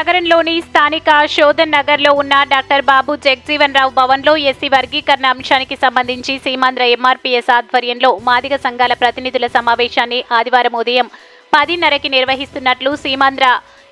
నగరంలోని స్థానిక శోధన్ నగర్లో ఉన్న డాక్టర్ బాబు జగజీవన్ రావు భవన్లో ఎస్సీ వర్గీకరణ అంశానికి సంబంధించి సీమాంధ్ర ఎంఆర్పీఎస్ ఆధ్వర్యంలో మాదిగ సంఘాల ప్రతినిధుల సమావేశాన్ని ఆదివారం ఉదయం పదిన్నరకి నిర్వహిస్తున్నట్లు సీమాంధ్ర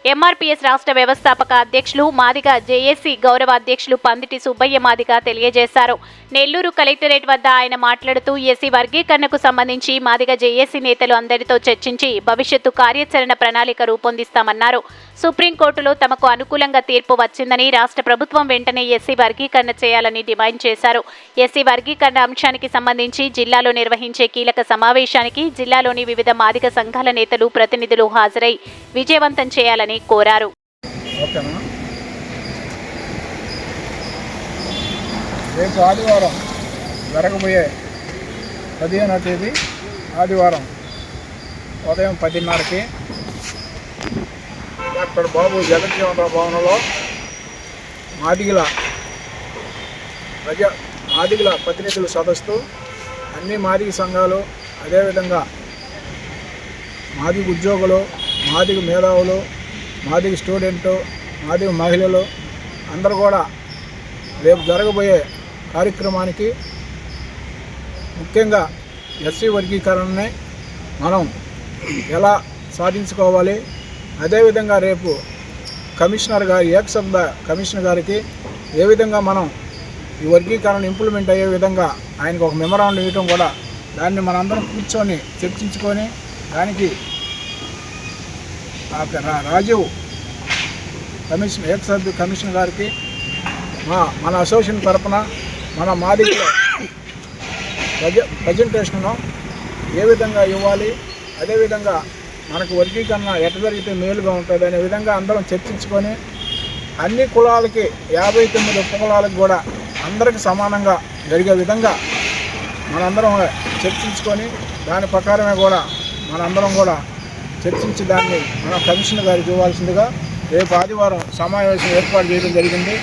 ఎంఆర్పీఎస్ రాష్ట్ర వ్యవస్థాపక అధ్యక్షులు మాదిగ జేఏసీ గౌరవ అధ్యక్షులు పందిటి సుబ్బయ్య మాదిగ తెలియజేశారు. నెల్లూరు కలెక్టరేట్ వద్ద ఆయన మాట్లాడుతూ ఎస్సీ వర్గీకరణకు సంబంధించి మాదిగ జేఏసీ నేతలు అందరితో చర్చించి భవిష్యత్తు కార్యాచరణ ప్రణాళిక రూపొందిస్తామన్నారు. సుప్రీంకోర్టులో తమకు అనుకూలంగా తీర్పు వచ్చిందని రాష్ట్ర ప్రభుత్వం వెంటనే ఎస్సీ వర్గీకరణ చేయాలని డిమాండ్ చేశారు. ఎస్సీ వర్గీకరణ అంశానికి సంబంధించి జిల్లాలో నిర్వహించే కీలక సమావేశానికి జిల్లాలోని వివిధ మాదిగ సంఘాల నేతలు ప్రతినిధులు హాజరై విజయవంతం చేయాలని కోరారు. రేపు ఆదివారం జరగబోయే పదిహేనో తేదీ ఆదివారం ఉదయం పదిన్నరకి డాక్టర్ బాబు జగజ్జీవనరావు భవనంలో మాదిగిల ప్రజా మాదిగిల ప్రతినిధుల సదస్సు అన్ని మాదిగ సంఘాలు అదేవిధంగా మాదిగ ఉద్యోగులు మాదిగ మేధావులు మాదిగ స్టూడెంటు మాదిగ మహిళలు అందరూ కూడా రేపు జరగబోయే కార్యక్రమానికి ముఖ్యంగా ఎస్సీ వర్గీకరణని మనం ఎలా సాధించుకోవాలి? అదేవిధంగా రేపు కమిషనర్ గారి ఏకసభ కమిషనర్ గారికి ఏ విధంగా మనం ఈ వర్గీకరణ ఇంప్లిమెంట్ అయ్యే విధంగా ఆయనకు ఒక మెమరాండం ఇవ్వటం కూడా దాన్ని మనందరం కూర్చొని చర్చించుకొని దానికి రాజీవ్ కమిషన్ ఎక్స్ సభ్యు కమిషన్ గారికి మా మన అసోసియేషన్ తరపున మన మాదిగలో ప్రజ ప్రజెంటేషన్ను ఏ విధంగా ఇవ్వాలి అదేవిధంగా మనకు వర్గీకరణ ఎట జరిగితే మేలుగా ఉంటుంది అనే విధంగా అందరం చర్చించుకొని అన్ని కులాలకి యాభై తొమ్మిది ఉపకులాలకు కూడా అందరికి సమానంగా జరిగే విధంగా మనందరం చర్చించుకొని దాని ప్రకారమే కూడా మనందరం కూడా చర్చించి దాన్ని మన కమిషనర్ గారికి ఇవ్వాల్సిందిగా రేపు ఆదివారం సమావేశం ఏర్పాటు చేయడం జరిగింది.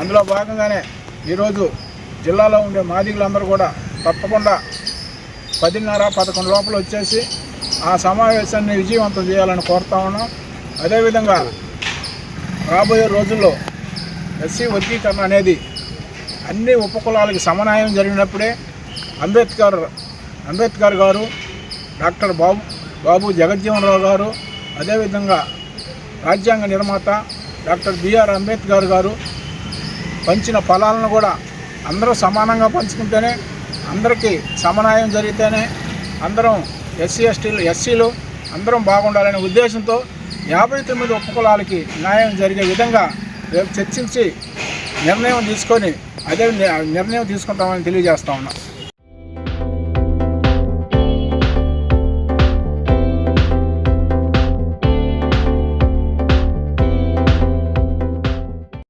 అందులో భాగంగానే ఈరోజు జిల్లాలో ఉండే మాదిగులందరూ కూడా తప్పకుండా పదిన్నర పదకొండు లోపల వచ్చేసి ఆ సమావేశాన్ని విజయవంతం చేయాలని కోరుతా ఉన్నాం. అదేవిధంగా రాబోయే రోజుల్లో ఎస్సీ వర్గీకరణ అనేది అన్ని ఉపకులాలకి సమన్వయం జరిగినప్పుడే అంబేద్కర్ అంబేద్కర్ గారు డాక్టర్ బాబు బాబు జగజ్జీవనరావు గారు అదేవిధంగా రాజ్యాంగ నిర్మాత డాక్టర్ బిఆర్ అంబేద్కర్ గారు పంచిన ఫలాలను కూడా అందరూ సమానంగా పంచుకుంటేనే అందరికీ సమన్వయం జరిగితేనే అందరం ఎస్సీ ఎస్టీలు ఎస్సీలు అందరం బాగుండాలనే ఉద్దేశంతో యాభై తొమ్మిది ఉపకులాలకి న్యాయం జరిగే విధంగా రేపు చర్చించి నిర్ణయం తీసుకొని అదే నిర్ణయం తీసుకుంటామని తెలియజేస్తా ఉన్నాం.